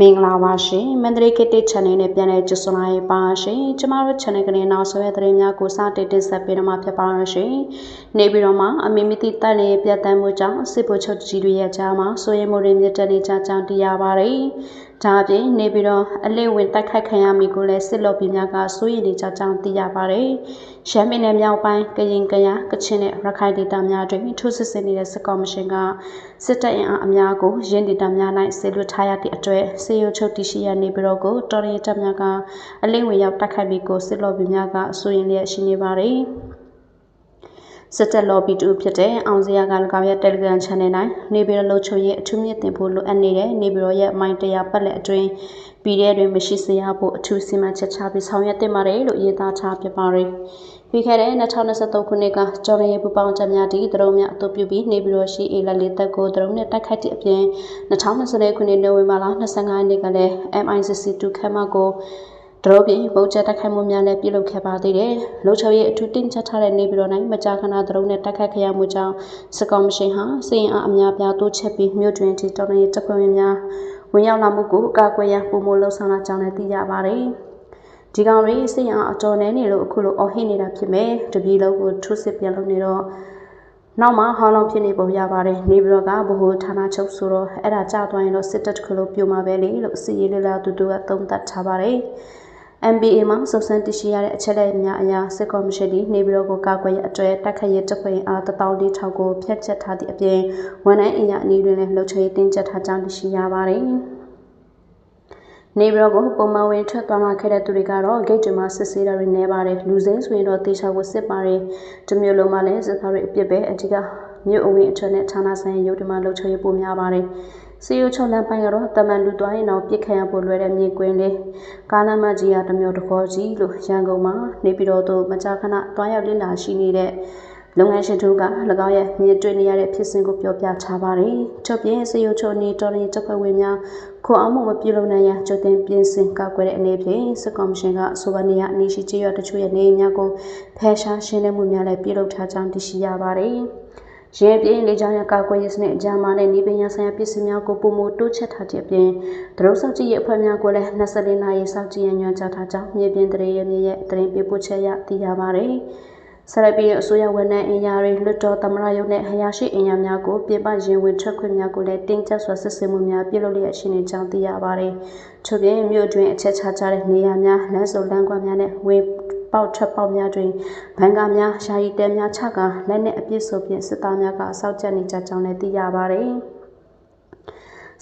မင်္ဂလာပါရှင်မန္တလေးကတိ channel နဲ့ပြန်လည်ကြိုဆိုလိုက်ပါရှင်ကျမတို့ channel ကနေနောက်ဆွဲသတင်းများကိုစတင်တင်ဆက်ပေးတော့မှာဖြစ်ပါရှင်နေပြီးတော့မှအမိမိတိတက်လေပြတ်တမ်းမှုကြောင့်စစ်ဖို့ချုပ်ကြီးတွေရဲ့ကြားမှာဆိုရင်မိုးတွေမြင့်တက်နေကြကြောင်းသိရပါတယ် ဒါအပြင်နေပြီးတော့အလေးဝင်တိုက်ခိုက်ခံရမိကိုလည်းစစ်လော်ပီများကစိုးရိမ်နေကြကြောင်းသိရပါတယ်။ရှမ်းပြည်နယ်မြောက်ပိုင်းကရင်ကရကချင်နဲ့ရခိုင်ဒေသများတွင်ထိုးစစ်ဆင်နေတဲ့စစ်ကောင်မရှင်ကစစ်တပ်အင်အားအများကိုရင်းဒေသများ၌ဆေလွတ်ထားရသည့်အတွက်စေယုချုပ်တရှိရနေပြီးတော့ကိုတော်ရီတပ်များကအလေးဝင်ရောက်တိုက်ခိုက်ပြီးကိုစစ်လော်ပီများကအစိုးရလျက်ရှိနေပါတယ်။ စစ်တပ်လော်ဘီတူဖြစ်တဲ့ အောင်စရာက၎င်းရဲ့ Telegram Channel ၌နေပြည်တော်လှုပ်ချုပ်ရေးအထူးမြင့်တင်ဖို့ လိုအပ်နေတဲ့ နေပြည်တော်ရဲ့ မိုင်းတရားပတ်လက်အတွင်း ပြည်ထဲတွင်မရှိစေရဖို့ အထူးစီမံချက်ချပြီး ဆောင်ရွက်တင်ပါတယ်လို့ ရေးသားထားဖြစ်ပါတယ်။ပြီးခဲ့တဲ့2023ခုနှစ်ကကျော်ရည်ပူပေါင်းချက်များဒီဒရုံများအတူပြုပြီး နေပြည်တော်ရှိအေလလေးတက်ကို ဒရုံနဲ့တိုက်ခိုက်တဲ့အပြင်2020ခုနှစ် နိုဝင်ဘာလ25ရက်နေ့ကလည်း MICC2 ခမ်းမကို ဒရောပြင်ဗုတ်ချက်တိုက်ခိုက်မှုများလည်းပြုလုပ်ခဲ့ပါသေးတယ်။လုံချော်ရဲ့အထူးတင်ချက်ထားတဲ့နေပြည်တော်၌မကြာခဏဒရုန်းနဲ့တိုက်ခိုက်ခဲ့ရမှုကြောင့်စကောမရှင်ဟာစီရင်အားအများပြားတိုးချက်ပြီးမြို့တွင်တီတော်ရေးတပ်ဖွဲ့များဝင်ရောက်လာမှုကိုအကာအကွယ်ရန်ပုံမလှုံ့ဆော်လာကြောင်းလည်းသိရပါတယ်။ဒီကောင်တွေစီရင်အားအတော်နဲနေလို့အခုလိုအော်ဟစ်နေတာဖြစ်မယ်။တပြည်လုံးကိုထုစစ်ပြန်လုပ်နေတော့နောက်မှဟောင်းလောင်းဖြစ်နေပုံရပါတယ်နေပြည်တော်ကဗဟိုဌာနချုပ်ဆိုတော့အဲ့ဒါကြာသွားရင်တော့စစ်တပ်တစ်ခုလုံးပြိုမှာပဲလေလို့စီရေးလလာတူတူကသုံးသပ်ထားပါတယ် MBA မှာစုံစမ်းတရှိရတဲ့အချက်လက်များအရာစစ်ကော်မရှင်ဒီနေပြည်တော်ကိုကာကွယ်ရအတွက်တက်ခတ်ရတပ်ဖွဲ့အား14000ကိုဖျက်ချက်ထားသည့်အပြင်ဝန်ထမ်းအင်ရအနည်းတွင်လည်းလှုပ်ချေတင်းကျပ်ထားကြောင်းသိရှိရပါတယ်။နေပြည်တော်ကိုပုံမှန်ဝင်ထွက်သွားလာခဲ့တဲ့သူတွေကတော့ဂိတ်တွေမှာစစ်ဆေးတာတွေနေပါတယ်လူစိမ်းဆိုရင်တော့တေချာကိုစစ်ပါတယ်တမျိုးလုံးမှာလည်းစစ်သားတွေအပြစ်ပဲအဓိကမြို့အဝင်အထွက်နဲ့ဌာနဆိုင်ရုပ်တွေမှာလှုပ်ချေပိုများပါတယ်။ စီယိုချုံလန်ပိုင်းကတော့တမန်လူသွားရင်တော့ပြစ်ခံရဖို့လွယ်တဲ့မြေကွင်းလေးကားလမ်းမကြီးကတမျိုးတခေါ်ကြီးလို့ရန်ကုန်မှာနေပြည်တော်သို့မကြာခဏတွားရောက်လည်လာရှိနေတဲ့လုပ်ငန်းရှင်တို့က၎င်းရဲ့မြင်တွေ့နေရတဲ့ဖြစ်စဉ်ကိုပြောပြချပါတယ်။ချုပ်ပြင်းစီယိုချုံနေတော်ရင်တပ်ဖွဲ့ဝင်များခွန်အောင်မှုမပြုလုပ်နိုင်ရန်ကြိုတင်ပြင်ဆင်ကာကွယ်တဲ့အနေဖြင့်စစ်ကော်မရှင်ကဆိုပါနေရအနည်းရှိကျေးရွာတချို့ရဲ့နေအိမ်များကိုဖယ်ရှားရှင်းလင်းမှုများလည်းပြုလုပ်ထားကြောင်းသိရှိရပါတယ်။ ရဲပြင်းလေကြောင်းရကောက်ကွယ်ရေးစနစ်အကြမ်းမာနဲ့နေပညာဆိုင်ရာပစ္စည်းများကိုပုံမတိုးချက်ထားခြင်းအပြင်ဒရုစောက်ကြည့်ရဲ့အဖွဲ့များကိုလည်း24နာရီစောက်ကြည့်ရညွှန်ကြားထားကြောင်းမြေပြင်တရေရဲ့မြေရဲ့တရင်ပြပို့ချက်ရသိရပါတယ်။ဆရပီအစိုးရဝန်ထမ်းအင်အားတွေလွတ်တော်သမရယုံနဲ့ဟယာရှိအင်အားများကိုပြင်ပရင်ဝင်ထွက်ခွင့်များကိုလည်းတင်းကျပ်စွာစစ်ဆေးမှုများပြုလုပ်လျက်ရှိနေကြောင်းသိရပါတယ်။ထို့ပြင်မြို့တွင်အချက်ချကြတဲ့နေရာများလမ်းစုံလမ်းကွာများနဲ့ဝင် ပေါက်ထွက်ပေါက်များတွင်ဘန်ကာများယာယီတဲများချကာလက်နက်အပြစ်ဆိုဖြင့်စစ်သားများကစောက်ကျက်နေကြကြောင်းလည်းသိရပါသည်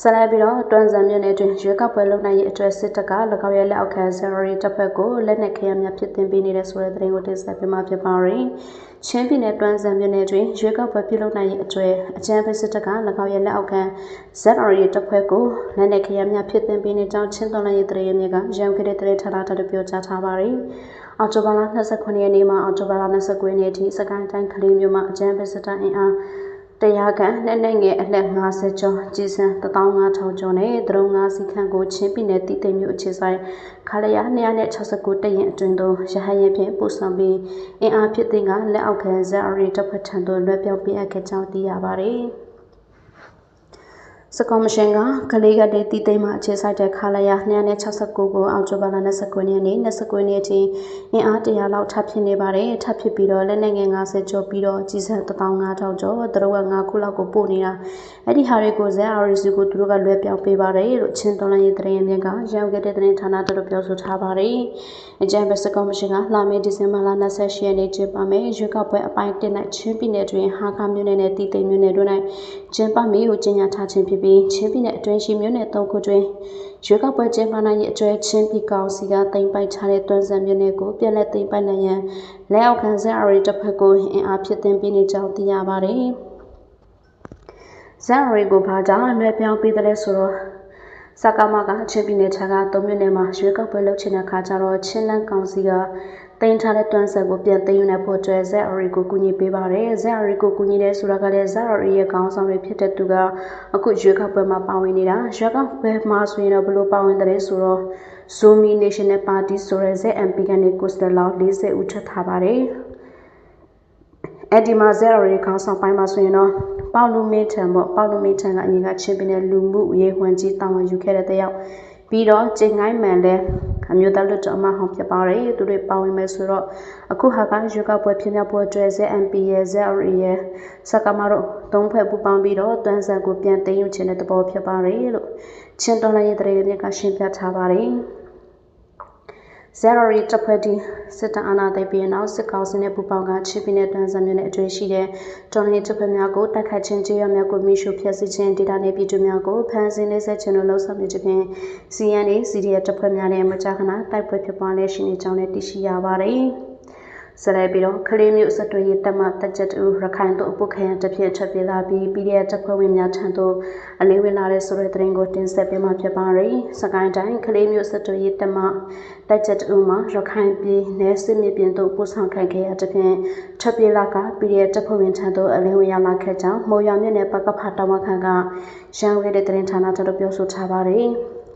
ဆလပြီးတော့တွန်းစံမြို့နယ်တွင်ရွေးကောက်ပွဲလုပ်နိုင်ရေးအတွက်စစ်တပ်က၎င်းရဲ့လက်အောက်ခံဆယ်ရီတပ်ဖွဲ့ကိုလက်နက်ခဲယမ်းများဖြစ်တင်ပေးနေတဲ့ဆိုတဲ့သတင်းကိုတင်ဆက်ပေးမှာဖြစ်ပါရယ်။ချင်းပြည်နယ်တွန်းစံမြို့နယ်တွင်ရွေးကောက်ပွဲပြုလုပ်နိုင်ရေးအတွက်အကြမ်းဖက်စစ်တပ်က၎င်းရဲ့လက်အောက်ခံ ZRA တပ်ဖွဲ့ကိုလက်နက်ခဲယမ်းများဖြစ်တင်ပေးနေကြောင်းချင်းတော်လိုင်းရေးသတင်းများကရန်ကုန်တဲ့သတင်းထလာတာပြောကြားထားပါရယ်။ အော်တိုဘာလ29ရက်နေ့မှအော်တိုဘာလ29ရက်နေ့ထိစကိုင်းတိုင်းကလေးမြို့မှာအကြမ်းဖက်စစ်တပ်အင်အားတရားခံလက်နက်ငယ်အလက်50ကျော်ကြီးစံ15000ကျော်နဲ့ဒရုန်း5စီခန့်ကိုချင်းပြည်နယ်တည်သိမ်မြို့အခြေဆိုင်ခါလရ269တရင်အတွင်းသို့ရဟရင်ဖြင့်ပို့ဆောင်ပြီးအင်အားဖြစ်တဲ့ကလက်အောက်ခံဇက်အရီတပ်ဖွဲ့ထံသို့လွှဲပြောင်းပေးအပ်ခဲ့ကြောင်းသိရပါသည်။ စကောမရှင်ကကလေးကတည်းတည်သိမ်းမှအခြေစိုက်တဲ့ခါလရ269ကိုအောက်တိုဘာလ29ရက်နေ့29ရက်ထိအင်အားတရာလောက်ထပ်ဖြစ်နေပါတယ်ထပ်ဖြစ်ပြီးတော့လက်နက်ငယ်50ကျော်ပြီးတော့ကြီးစံ15000ကျော်တရဝက်5ခုလောက်ကိုပို့နေတာအဲ့ဒီဟာတွေကိုဇက်အာရီစီကိုသူတို့ကလွှဲပြောင်းပေးပါတယ်လို့ချင်းတော်လိုင်းရေးသတင်းမြစ်ကရန်ခဲ့တဲ့သတင်းဌာနတို့ပြောဆိုထားပါတယ်အကြံပေးစကောမရှင်ကလာမယ့်ဒီဇင်ဘာလ28ရက်နေ့ကျင်းပမယ်ရွေးကောက်ပွဲအပိုင်း1နဲ့ချင်းပြည်နယ်တွင်ဟာခမြို့နယ်နဲ့တည်သိမ်မြို့နယ်တို့၌ကျင်းပမယ်ကိုကြေညာထားခြင်းဖြစ်ပြီးချင်းပြည်နယ်အတွင်းရှိမြို့နယ်၃ခုတွင်ရွေးကောက်ပွဲကျင်းပနိုင်ရေးအတွက်ချင်းပြည်ကောင်စီကတင်ပိုက်ထားတဲ့တွန်းစံမြို့နယ်ကိုပြည်လက်တင်ပိုက်နိုင်ရန်လက်အောက်ခံဇက်အရီတစ်ဖက်ကိုအင်အားဖြစ်တင်ပေးနေကြောင်းသိရပါတယ်။ဇက်အရီကိုဘာကြောင့်လွှဲပြောင်းပေးတယ်လဲဆိုတော့စကားမကချင်းပြည်နယ်ခြားက၃မြို့နယ်မှာရွေးကောက်ပွဲလုပ်ချင်တဲ့အခါကျတော့ချင်းလန်းကောင်စီက တင်ထားတဲ့တွန်းဆက်ကိုပြန်သိမ်းယူနိုင်ဖို့အတွက် ZRE ကိုကူညီပေးပါတယ်။ ZRE ကိုကူညီတယ်ဆိုတာကလည်း ZRE ရဲ့ခေါင်းဆောင်တွေဖြစ်တဲ့သူက အခုရွေးကောက်ပွဲမှာ ပါဝင်နေတာ။ရွေးကောက်ပွဲမှာဆိုရင်တော့ဘလို့ပါဝင်တယ်ဆိုတော့ Zomi National Party ဆိုတဲ့ ZMP ကနေ ကိုစတလောက်40ဦး ထွက်ထားပါတယ်။အဲ့ဒီမှာ ZRE ခေါင်းဆောင်ပိုင်းမှာဆိုရင်တော့ ပေါလူမင်းထံပေါ့ ပေါလူမင်းထံကအရင်က ချင်းပင်တဲ့လူမှုရေးဝန်ကြီး တာဝန်ယူခဲ့တဲ့တယောက် ပြီးတော့ ကျင်းငိုင်းမှန်လည်း အမျိုးသားလွတ်တော်အမဟောင်းဖြစ်ပါတယ်သူတွေပါဝင်မယ်ဆိုတော့အခုဟာကရွေးကောက်ပွဲဖြစ်မြောက်ပွဲအတွက် ZMP ရဲ့ ZRE ရဲ့စကမတို့သုံးဖက်ပူပေါင်းပြီးတော့တွန်းဆန်ကိုပြန်သိမ်းယူခြင်းတဲ့သဘောဖြစ်ပါတယ်လို့ချင်းတော်လိုင်းရဲ့တရေမြက်ကရှင်းပြထားပါတယ် ဇက်ရရီတပ်ဖွဲ့တီစစ်တအာဏာသိမ်းပြီးနောက်စစ်ကောင်စီနဲ့ပူးပေါင်းကချစ်ပြည်နယ်တန်းစံမြို့နယ်အတွင်းရှိတဲ့တော်လှန်ရေးတပ်ဖွဲ့များကိုတိုက်ခိုက်ခြင်းကြေးရများကိုမိရှုဖျက်ဆီးခြင်းဒေတာနယ်ပြည်သူများကိုဖမ်းဆီးနေဆက်ခြင်းတို့လှုံ့ဆော်နေခြင်းဖြင့် CNA CDF တပ်ဖွဲ့များနဲ့မကြာခဏတိုက်ပွဲဖြစ်ပွားလျက်ရှိနေကြောင်းလည်းသိရှိရပါတယ်။ ဆက်လက်ပြီးတော့ခလေးမျိုးစတွေရေးတက်မှတက်ချက်တူရခိုင်တို့အပုတ်ခရံတစ်ဖြစ်ထွက်ပြေးလာပြီးပြီးတဲ့တပ်ဖွဲ့ဝင်များထံသို့အလေးဝင်လာတဲ့ဆိုတဲ့သတင်းကိုတင်ဆက်ပေးမှာဖြစ်ပါရယ်စကိုင်းတိုင်းခလေးမျိုးစတွေရေးတက်မှတက်ချက်တူမှာရခိုင်ပြည်နယ်စစ်မြေပြင်သို့ပို့ဆောင်ခံခဲ့ရတဲ့ဖြင့်ထွက်ပြေးလာကပြီးတဲ့တပ်ဖွဲ့ဝင်ထံသို့အလေးဝင်ရောက်လာခဲ့ကြောင်းမော်ရမြို့နယ်ပကဖတာဝခန့်ကရန်ကုန်ရဲ့သတင်းဌာနတို့ပြောဆိုထားပါရယ်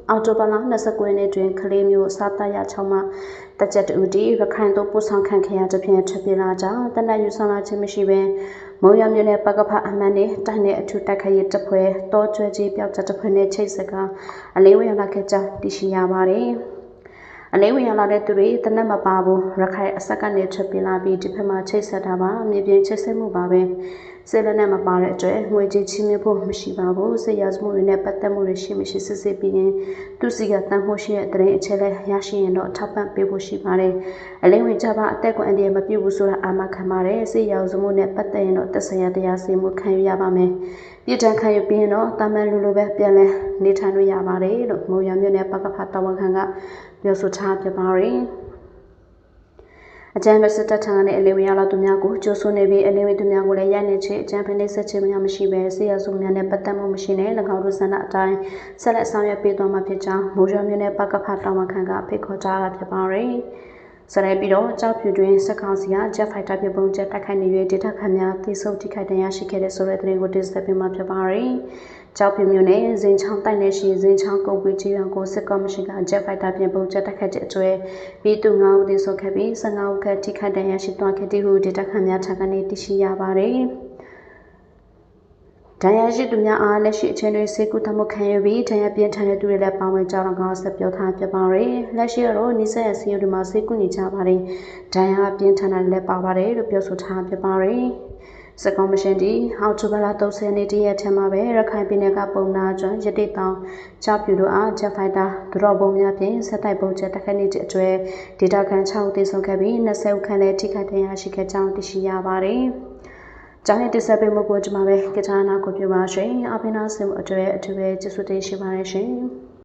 အော်တိုဘလာ29ရက်နေ့တွင်ကလေးမျိုးစားတရ6မှတက်ချက်တူတီရခိုင်တို့ပို့ဆောင်ခံခဲ့ရတဲ့ဖြင့်ထပ်ပြလာကြောင်းတနက်ယူဆောင်လာခြင်းမရှိဘဲမုံရမြို့နယ်ပကဖအမှန်နဲ့တိုင်းနယ်အထူးတက်ခရီးတပ်ဖွဲ့တောကျွဲကြီးပြောက်ချက်တပ်ဖွဲ့နဲ့ချိတ်ဆက်ကအလေးဝင်လာခဲ့ကြောင်းသိရှိရပါတယ်အလေးဝင်ရလာတဲ့သူတွေတနက်မပါဘူးရခိုင်အဆက်ကနေထွက်ပြေးလာပြီးဒီဖက်မှာချိတ်ဆက်တာပါမြေပြင်ချိတ်ဆက်မှုပါပဲစစ်လက်နက်မပါတဲ့အတွက်ငွေကြေးချင်းမြဖို့မရှိပါဘူးစစ်ရာဇမှုတွေနဲ့ပတ်သက်မှုတွေရှိမရှိစစ်စစ်ပြီးရင်သူစီကတန်ဖို့ရှိတဲ့တရင်အချက်လက်ရရှိရင်တော့ထောက်ပံ့ပေးဖို့ရှိပါတယ်အလင်းဝင်ကြပါအသက်ကွန်အန်ဒီမပြုတ်ဘူးဆိုတာအာမခံပါတယ်စစ်ရာဇမှုနဲ့ပတ်သက်ရင်တော့သက်ဆိုင်ရာတရားစီမှုခံယူရပါမယ်ပြည်ထန်ခံယူပြီးရင်တော့တာမန်လူလိုပဲပြန်လဲနေထိုင်လို့ရပါတယ်လို့မိုးရမြို့နယ်ပကဖတာဝန်ခံကပြောဆိုထားပြပါတယ် အကြမ်းဖက်စစ်တပ်ထံကနေအလီဝေရလာသူများကိုကြိုးဆိုနေပြီးအလီဝေသူများကိုလည်းရိုက်နေချေအကြမ်းဖက်နှိပ်စက်ခြင်းများမရှိဘဲဆေးရစုများနဲ့ပတ်သက်မှုမရှိနဲ့၎င်းတို့ဆန္ဒအတိုင်းဆက်လက်ဆောင်ရွက်ပေးသွားမှာဖြစ်ကြောင်းမိုးရွာမြို့နယ်ပကဖတာဝန်ခံကဖိတ်ခေါ်ကြားတာဖြစ်ပါတယ်။ဆက်လက်ပြီးတော့ကြောက်ဖြူတွင်စက်ကောင်စီကဂျက်ဖိုက်တာပြပုံကျက်တိုက်ခိုက်နေ၍ဒေတာခန့်များသိဆုံးထိခိုက်ဒဏ်ရာရှိခဲ့တဲ့ဆိုတဲ့သတင်းကိုတင်ဆက်ပေးမှာဖြစ်ပါတယ်။ ကြောက်ပြမျိုးနဲ့ဇင်ချောင်းတိုက်နယ်ရှိဇင်ချောင်းကုတ်ပွေးကြီးရွာကိုစစ်ကော်မရှင်ကဂျက်ဖိုက်တာဖြင့်ပုံကျတက်ခတ်တဲ့အကျွဲပြီးသူ9ဦးသေဆုံးခဲ့ပြီး15ဦးခန့်ထိခိုက်ဒဏ်ရာရှိသွားခဲ့တဲ့ဟုဒေတာခန့်များထံကနေသိရှိရပါတယ်။ဒဏ်ရာရှိသူများအားလက်ရှိအခြေအနေစေကူသမှုခံရပြီးဒဏ်ရာပြင်းထန်တဲ့သူတွေလည်းပါဝင်ကြတော့ကောင်းဆက်ပြောထားပြပါရယ်လက်ရှိကတော့နိဆက်ရစီယိုဒီမှာစေကူနေကြပါတယ်ဒဏ်ရာပြင်းထန်တာလည်းပါပါတယ်လို့ပြောဆိုထားပြပါရယ် စကောမရှင်တီဟောက်တိုဘာလ30နေ့တရက်ထဲမှာပဲရခိုင်ပြည်နယ်ကပုံနာကျွန်းရတိတောင်ကြောက်ပြူတို့အားဂျက်ဖိုက်တာဒရော့ဘုံများဖြင့်ဆက်တိုက်ပုံချက်တက်ခတ်နေတဲ့အကျွဲဒေတာကန်6ဦးသေဆုံးခဲ့ပြီး20ဦးခန့်လည်းထိခိုက်ဒဏ်ရာရှိခဲ့ကြောင်းသိရှိရပါတယ်။ကျောင်းရဲ့တဆက်ပေးမှုကိုကျွန်မပဲကထာနာကိုပြပါရှင်။အပိနာစင်အကျွဲအထူးပဲကျေးဇူးတင်ရှိပါတယ်ရှင်။